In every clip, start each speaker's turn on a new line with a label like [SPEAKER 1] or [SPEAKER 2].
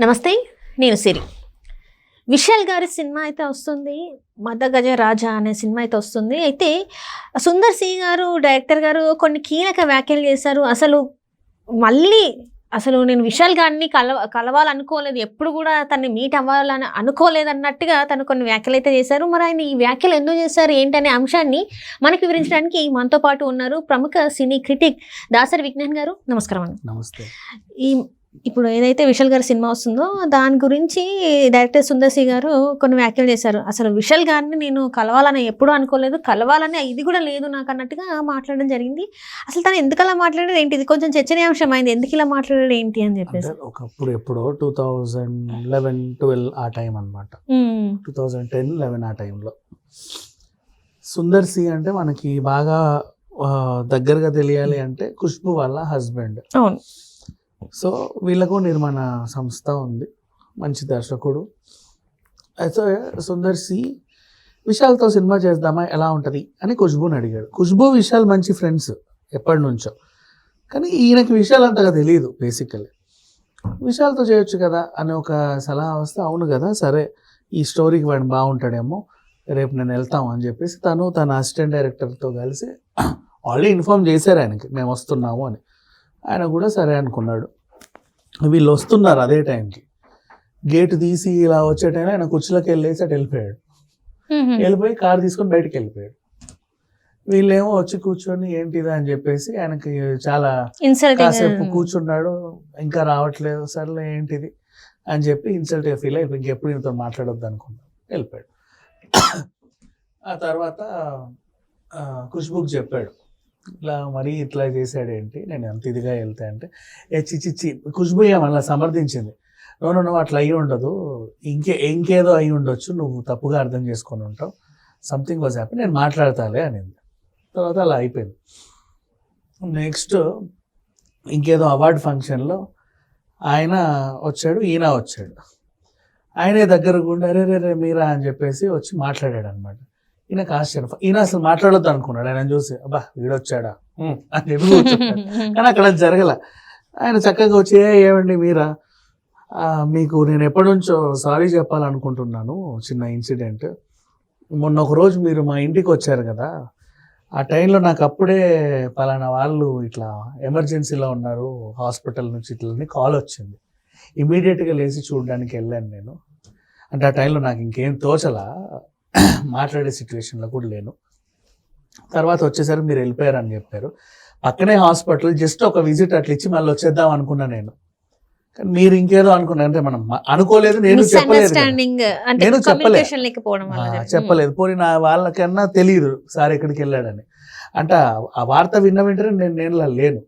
[SPEAKER 1] నమస్తే నేను సిరి. విశాల్ గారి సినిమా అయితే వస్తుంది మదగజ రాజా అనే సినిమా అయితే వస్తుంది. అయితే సుందర్ సి గారు డైరెక్టర్ గారు కొన్ని కీలక వ్యాఖ్యలు చేశారు. అసలు మళ్ళీ అసలు నేను విశాల్ గారిని కలవ కలవాలనుకోలేదు. ఎప్పుడు కూడా తన్ని మీట్ అవ్వాలని అనుకోలేదు అన్నట్టుగా తను కొన్ని వ్యాఖ్యలు అయితే చేశారు. మరి ఆయన ఈ వ్యాఖ్యలు ఎందుకు చేశారు? ఏంటనే అంశాన్ని మనకి వివరించడానికి మనతో పాటు ఉన్నారు ప్రముఖ సినీ క్రిటిక్ దాసరి విజ్ఞాన్ గారు. నమస్కారం అండి.
[SPEAKER 2] నమస్తే.
[SPEAKER 1] ఈ ఇప్పుడు ఏదైతే విశాల్ గారి సినిమా వస్తుందో దాని గురించి డైరెక్టర్ సుందర్ సి గారు కొన్ని వ్యాఖ్యలు చేశారు. అసలు విశాల్ గారిని నేను కలవాలని ఎప్పుడూ అనుకోలేదు. కలవాలని ఇది కూడా లేదు నాకు అన్నట్టుగా మాట్లాడడం జరిగింది. అసలు తను ఎందుకు అలా మాట్లాడాడు ఏంటి? ఇది కొంచెం చర్చనీయాంశం అయింది ఎందుకు ఇలా మాట్లాడాడు ఏంటి అని చెప్పేసి.
[SPEAKER 2] ఒకప్పుడు ఎప్పుడో టూ థౌజండ్ లెవెన్ ట్వెల్వ్ ఆ టైం అనమాట టూ థౌజండ్ టెన్ లెవెన్ ఆ టైంలో. సుందర్ సి అంటే మనకి బాగా దగ్గరగా తెలియాలి అంటే ఖుష్బు వాళ్ళ హస్బెండ్.
[SPEAKER 1] అవును.
[SPEAKER 2] సో వీళ్ళకు నిర్మాణ సంస్థ ఉంది. మంచి దర్శకుడు. అయితే సుందర్ సి విశాల్తో సినిమా చేద్దామా ఎలా ఉంటుంది అని ఖుష్బుని అడిగాడు. ఖుష్బు విశాల్ మంచి ఫ్రెండ్స్ ఎప్పటి నుంచో. కానీ ఈయనకి విశాల్ అంతగా తెలియదు బేసికలీ విశాల్తో చేయొచ్చు కదా అని ఒక సలహా వస్తే అవును కదా సరే ఈ స్టోరీకి వాడిని బాగుంటాడేమో రేపు నేను వెళ్తాం అని చెప్పేసి తను తన అసిస్టెంట్ డైరెక్టర్తో కలిసి ఆల్రెడీ ఇన్ఫామ్ చేశారు ఆయనకి మేము వస్తున్నాము అని. ఆయన కూడా సరే అనుకున్నాడు. వీళ్ళు వస్తున్నారు అదే టైంకి. గేట్ తీసి ఇలా వచ్చే టైంలో ఆయన కుర్చీలోకి వెళ్ళేసి అటు వెళ్ళిపోయాడు. వెళ్ళిపోయి కార్ తీసుకొని బయటికి వెళ్ళిపోయాడు. వీళ్ళేమో వచ్చి కూర్చొని ఏంటిది అని చెప్పేసి ఆయనకి చాలా కాసేపు కూర్చున్నాడు. ఇంకా రావట్లేదు సర్లే ఏంటిది అని చెప్పి ఇన్సల్ట్ ఫీల్ అయిపోయి ఇంకెప్పుడు ఇంత మాట్లాడొద్దు అనుకున్నాడు. వెళ్ళిపోయాడు. ఆ తర్వాత ఖుష్బుక్ చెప్పాడు. ఇట్లా మరీ ఇట్లా చేశాడేంటి? నేను ఎంత ఇదిగా వెళ్తా అంటే ఏ చిచ్చి చి మళ్ళీ సమర్థించింది. నో నో నువ్వు అట్లా అయ్యి ఉండదు. ఇంకే ఇంకేదో అయి ఉండొచ్చు. నువ్వు తప్పుగా అర్థం చేసుకొని ఉంటావు. సంథింగ్ వాజ్ హ్యాపీ నేను మాట్లాడతాలే అనింది. తర్వాత అలా అయిపోయింది. నెక్స్ట్ ఇంకేదో అవార్డు ఫంక్షన్లో ఆయన వచ్చాడు ఈయన వచ్చాడు. ఆయనే దగ్గర గుండా రే రే రే మీరా అని చెప్పేసి వచ్చి మాట్లాడాడు అనమాట ఈయనకు ఆశ్చర్యం. ఈయన అసలు మాట్లాడొద్దు అనుకున్నాడు. ఆయన చూసి అబ్బా వీడొచ్చాడా? అని చెప్పి. కానీ అక్కడ జరగల. ఆయన చక్కగా వచ్చి "ఏ, ఏమండి మీరా? మీకు నేను ఎప్పటి నుంచో సారీ చెప్పాలనుకుంటున్నాను చిన్న ఇన్సిడెంట్. మొన్న ఒక రోజు మీరు మా ఇంటికి వచ్చారు కదా. ఆ టైంలో నాకు అప్పుడే పలానా వాళ్ళు ఇట్లా ఎమర్జెన్సీలో ఉన్నారు హాస్పిటల్ నుంచి ఇట్లా అని కాల్ వచ్చింది. ఇమీడియట్గా లేచి చూడడానికి వెళ్ళాను నేను. అంటే ఆ టైంలో నాకు ఇంకేం తోచలా. మాట్లాడే సిచ్యువేషన్లో కూడా లేను. తర్వాత వచ్చేసరికి మీరు వెళ్ళిపోయారని చెప్పారు. పక్కనే హాస్పిటల్ జస్ట్ ఒక విజిట్ అట్లా ఇచ్చి మళ్ళీ వచ్చేద్దాం అనుకున్నా నేను. కానీ మీరు ఇంకేదో అనుకున్నారు అంటే మనం అనుకోలేదు నేను చెప్పలేదు నేను చెప్పలే.
[SPEAKER 1] కమ్యూనికేషన్ లేకపోవడం వల్ల
[SPEAKER 2] ఆ,
[SPEAKER 1] జరిగింది.
[SPEAKER 2] చెప్పలేదు. పోనీ నా వాళ్ళకన్నా తెలియదు సార్ ఎక్కడికి వెళ్ళాడని. అంటే ఆ- వార్త విన్న వెంటనే నేను నేను లేను.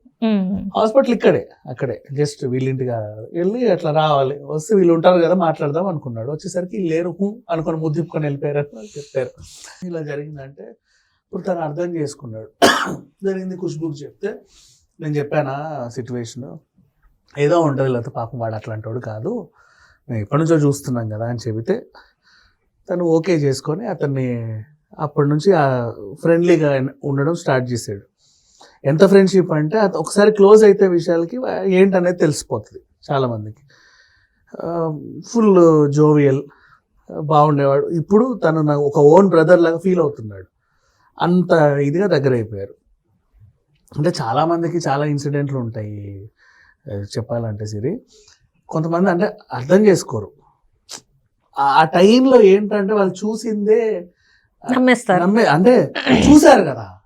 [SPEAKER 2] హాస్పిటల్ ఇక్కడే అక్కడే. జస్ట్ వీళ్ళింటిగా వెళ్ళి అట్లా రావాలి. వస్తే వీళ్ళు ఉంటారు కదా మాట్లాడదాం అనుకున్నాడు. వచ్చేసరికి లేరు. అనుకుని అనుకొని ముద్దిప్పుకొని వెళ్ళిపోయారు అని చెప్పారు. ఇలా జరిగిందంటే ఇప్పుడు తను అర్థం చేసుకున్నాడు. జరిగింది ఖుష్బుక్ చెప్తే నేను చెప్పానా సిచ్యువేషన్? ఏదో ఉంటుంది లేకపోతే పాపం వాడు అట్లాంటి కాదు. నేను ఎప్పటి నుంచో చూస్తున్నాం కదా అని చెబితే తను ఓకే చేసుకొని అతన్ని అప్పటి నుంచి ఫ్రెండ్లీగా ఉండడం స్టార్ట్ చేసాడు ఎంత ఫ్రెండ్షిప్ అంటే అది ఒకసారి క్లోజ్ అయితే విషయాలకి ఏంటనేది తెలిసిపోతుంది చాలామందికి ఫుల్ జోవియల్ బాగుండేవాడు. ఇప్పుడు తను నాకు ఒక ఓన్ బ్రదర్ లాగా ఫీల్ అవుతున్నాడు. అంత ఇదిగా దగ్గర అయిపోయారు. అంటే చాలామందికి చాలా ఇన్సిడెంట్లు ఉంటాయి చెప్పాలంటే సిరి. కొంతమంది అంటే అర్థం చేసుకోరు. ఆ- టైంలో ఏంటంటే వాళ్ళు చూసిందే
[SPEAKER 1] నమ్మేస్తారు.
[SPEAKER 2] నమ్మే అంటే చూశారు కదా.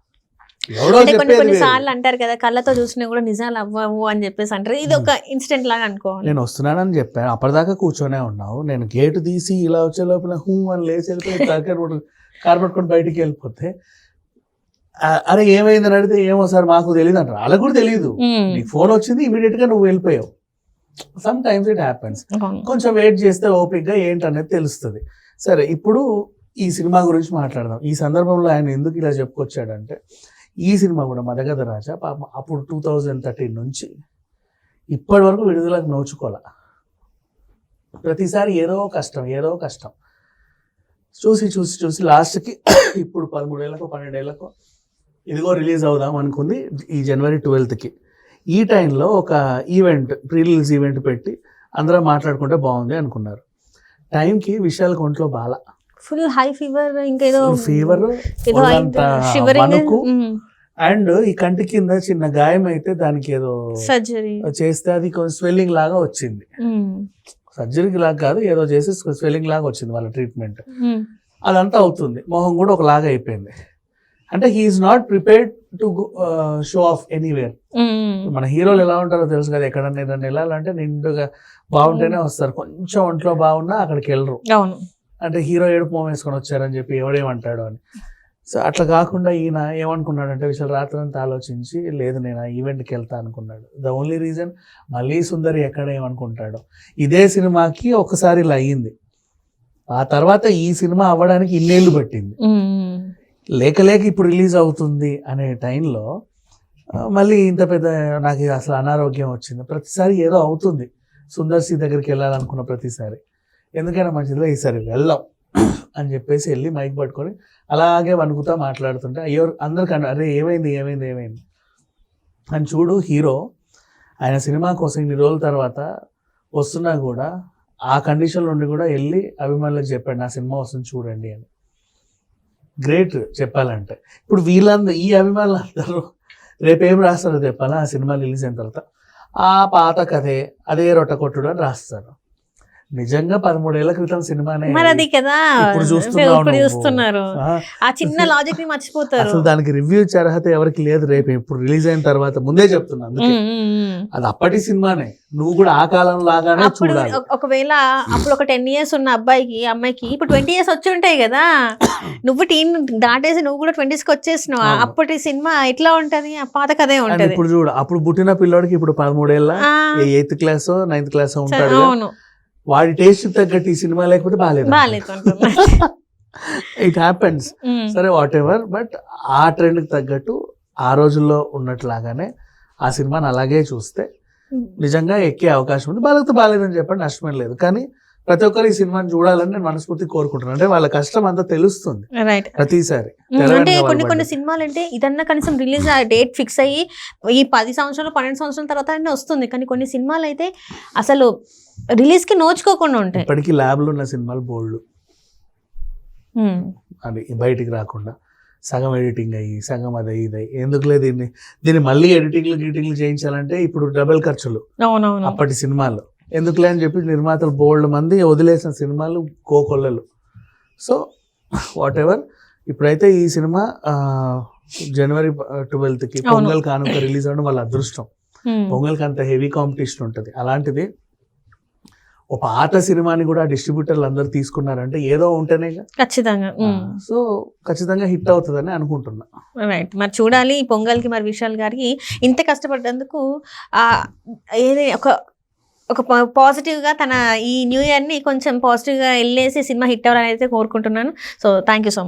[SPEAKER 1] అంటే కొన్ని కొన్ని. సార్లు అంటారు కదా కళ్ళతో చూసినా కూడా నిజాలు అవ్వవు అని చెప్పేసి అంటారు. ఇది ఒక ఇన్సిడెంట్ లాగా అనుకోవాలి.
[SPEAKER 2] నేను వస్తున్నానని చెప్పాను. అప్పటిదాకా కూర్చొనే ఉన్నావు. నేను గేటు తీసి ఇలా వచ్చే లోపల హూ అని లేచి వెళ్ళిపోయి తగ్గర కార్ పట్టుకొని బయటికి వెళ్ళిపోతే "ఆ, అరే ఏమైందని అడిగితే ఏమో సార్ మాకు తెలియదు అంటారు. వాళ్ళకు కూడా తెలియదు నీకు ఫోన్ వచ్చింది ఇమీడియట్గా నువ్వు వెళ్ళిపోయావు. Some times it happens. కొంచెం వెయిట్ చేస్తే ఓపిక్గా ఏంటనేది తెలుస్తుంది. సరే ఇప్పుడు ఈ సినిమా గురించి మాట్లాడదాం. ఈ సందర్భంలో ఆయన ఎందుకు ఇలా చెప్పుకొచ్చాడంటే ఈ సినిమా కూడా మదగద రాజా పాపం అప్పుడు టూ థౌజండ్ థర్టీన్ నుంచి ఇప్పటి వరకు విడుదలకు నోచుకోలే ప్రతిసారి ఏదో కష్టం ఏదో కష్టం. చూసి చూసి చూసి లాస్ట్కి ఇప్పుడు పదమూడేళ్ళకో పన్నెండేళ్ళకో ఇదిగో రిలీజ్ అవుదాం అనుకుంది ఈ జనవరి ట్వెల్త్కి. ఈ టైంలో ఒక ఈవెంట్ ప్రీ రిలీజ్ ఈవెంట్ పెట్టి అందరూ మాట్లాడుకుంటే బాగుంది అనుకున్నారు. టైంకి విశాల్కి ఒంట్లో బాల.
[SPEAKER 1] ఫుల్ హై ఫీవర్ ఇంకా ఏదో
[SPEAKER 2] ఫీవర్
[SPEAKER 1] షివరింగ్
[SPEAKER 2] అండ్ ఈ కంటి కింద చిన్న గాయం అయితే దానికి ఏదో
[SPEAKER 1] సర్జరీ.
[SPEAKER 2] చేస్తే అది కొంచెం స్వెల్లింగ్ లాగా వచ్చింది. సర్జరీకి లాగా కాదు ఏదో చేసి స్వెల్లింగ్ లాగా వచ్చింది వాళ్ళ ట్రీట్మెంట్. అదంతా అవుతుంది. మొహం కూడా ఒకలాగా అయిపోయింది. అంటే he's not prepared to show off anywhere మన హీరోలు ఎలా ఉంటారో తెలుసు కదా ఎక్కడన్నా ఏదైనా వెళ్ళాలంటే నిండుగా బాగుంటేనే వస్తారు. కొంచెం ఒంట్లో బాగున్నా అక్కడికి వెళ్ళరు. అంటే హీరో ఏడుపు మొహం వేసుకొని వచ్చారని చెప్పి ఎవడేమంటాడు అని. సో అట్లా కాకుండా ఈయన ఏమనుకున్నాడంటే విశాల్ రాత్రి అంతా ఆలోచించి లేదు నేను ఆ ఈవెంట్కి వెళ్తా అనుకున్నాడు. ద ఓన్లీ రీజన్ మళ్ళీ సుందరి ఎక్కడ ఏమనుకుంటాడు. ఇదే సినిమాకి ఒకసారి ఇలా అయ్యింది. ఆ తర్వాత ఈ సినిమా అవ్వడానికి ఇన్నేళ్ళు పట్టింది. లేక లేక ఇప్పుడు రిలీజ్ అవుతుంది అనే టైంలో మళ్ళీ ఇంత పెద్ద నాకు అసలు అనారోగ్యం వచ్చింది. ప్రతిసారి ఏదో అవుతుంది. సుందర్ సి దగ్గరికి వెళ్ళాలనుకున్న ప్రతిసారి. ఎందుకైనా మంచిదిలో ఈసారి వెళ్దాం అని చెప్పేసి వెళ్ళి మైక్ పట్టుకొని అలాగే వణుకుతా మాట్లాడుతుంటే అయ్యో అందరికి అరే ఏమైంది ఏమైంది ఏమైంది? అని చూడు హీరో ఆయన సినిమా కోసం ఇన్ని రోజుల తర్వాత వస్తున్నా కూడా ఆ కండిషన్ నుండి కూడా వెళ్ళి అభిమానులకు చెప్పాడు నా సినిమా వస్తుంది చూడండి అని. గ్రేట్ చెప్పాలంటే. ఇప్పుడు వీళ్ళందరూ ఈ అభిమానులు అందరూ రేపు ఏం రాస్తారో చెప్పాలా? ఆ సినిమా రిలీజ్ అయిన తర్వాత. ఆ పాత కథే అదే రొట్ట కొట్టుడు అని రాస్తారు. నిజంగా పదమూడేళ్ళ క్రితం సినిమానే.
[SPEAKER 1] మరి అది కదా.
[SPEAKER 2] ఇప్పుడు.
[SPEAKER 1] చూస్తున్నారు.
[SPEAKER 2] ఆ,
[SPEAKER 1] చిన్న లాజిక్ని మర్చిపోతారు.
[SPEAKER 2] అసలు దానికి రివ్యూ అర్హత ఎవరికి లేదు రేపు ఇప్పుడు రిలీజ్ అయిన తర్వాత ముందే చెప్తున్నా అందుకే.
[SPEAKER 1] ఉమ్, ఉమ్, ఉమ్.
[SPEAKER 2] అది అప్పటి సినిమానే. నువ్వు కూడా ఆ కాలం లాగానే చూడాలి.
[SPEAKER 1] ఒక- ఒకవేళ అప్పుడు ఒక టెన్ ఇయర్స్ ఉన్న అబ్బాయికి అమ్మాయికి ఇప్పుడు ట్వంటీ ఇయర్స్ వచ్చి ఉంటాయి కదా. నువ్వు టీన్ దాటేసి నువ్వు కూడా ట్వంటీస్కి వచ్చేసినావు. అప్పటి సినిమా ఎట్లా ఉంటది? ఆ పాత
[SPEAKER 2] అండ్
[SPEAKER 1] ఉంటది.
[SPEAKER 2] ఇప్పుడు చూడు అప్పుడు పుట్టిన పిల్లోడికి ఇప్పుడు పదమూడేళ్ళ ఎయిత్ క్లాస్ నైన్త్ క్లాస్ ఉంటాడు కదా. వాడి టేస్ట్ తగ్గట్టు ఈ సినిమా లేకపోతే బాగాలేదు. ఇట్ హ్యాపెన్స్ సరే వాట్ ఎవర్ బట్ ఆ ట్రెండ్కి తగ్గట్టు ఆ రోజుల్లో ఉన్నట్లాగానే ఆ సినిమాని అలాగే చూస్తే నిజంగా ఎక్కే అవకాశం ఉంది. బాగాలేకపోతే బాగాలేదని చెప్పండి నష్టమేం లేదు. కానీ ప్రతి ఒక్కరు ఈ సినిమాని చూడాలని నేను మనస్ఫూర్తి కోరుకుంటున్నాను. అంటే వాళ్ళ కష్టం అంతా తెలుస్తుంది ప్రతిసారి.
[SPEAKER 1] అంటే కొన్ని కొన్ని. సినిమాలు అంటే ఇదన్నా కనీసం రిలీజ్ డేట్ ఫిక్స్ అయ్యి ఈ పది సంవత్సరాలు పన్నెండు సంవత్సరాల తర్వాత వస్తుంది. కానీ కొన్ని సినిమాలు అయితే అసలు రిలీజ్కి నోచుకోకుండా ఉంటాయి
[SPEAKER 2] ఇప్పటికీ ల్యాబ్లో ఉన్న సినిమాలు బోల్డ్. అది బయటికి రాకుండా. సగం ఎడిటింగ్ అయ్యి సగం అది ఇది అయ్యి. ఎందుకులే దీన్ని? దీన్ని మళ్ళీ ఎడిటింగ్లు గిడిటింగ్లు చేయించాలంటే ఇప్పుడు డబుల్ ఖర్చులు. అప్పటి సినిమాలు. ఎందుకులే అని చెప్పి నిర్మాతలు బోల్డ్ మంది వదిలేసిన సినిమాలు కోకొల్లలు. సో వాట్ ఎవర్ ఇప్పుడైతే ఈ సినిమా జనవరి ట్వెల్త్కి. పొంగల్ కానుక రిలీజ్ అవ్వడం వాళ్ళ అదృష్టం. పొంగల్కి అంత హెవీ కాంపిటీషన్ ఉంటుంది. అలాంటిది ఒక పాత సినిమాని కూడా డిస్ట్రిబ్యూటర్లు అందరూ తీసుకున్నారంటే ఏదో ఉంటేనే
[SPEAKER 1] ఖచ్చితంగా.
[SPEAKER 2] సో ఖచ్చితంగా హిట్ అవుతుందని అనుకుంటున్నా.
[SPEAKER 1] రైట్ మరి చూడాలి పొంగల్కి మరి విశాల్ గారికి ఇంత కష్టపడ్డందుకు ఆ ఏది ఒక ఒక పాజిటివ్గా తన ఈ న్యూ ఇయర్ని కొంచెం పాజిటివ్గా వెళ్ళేసి సినిమా హిట్ అవ్వాలని అయితే కోరుకుంటున్నాను. So thank you so much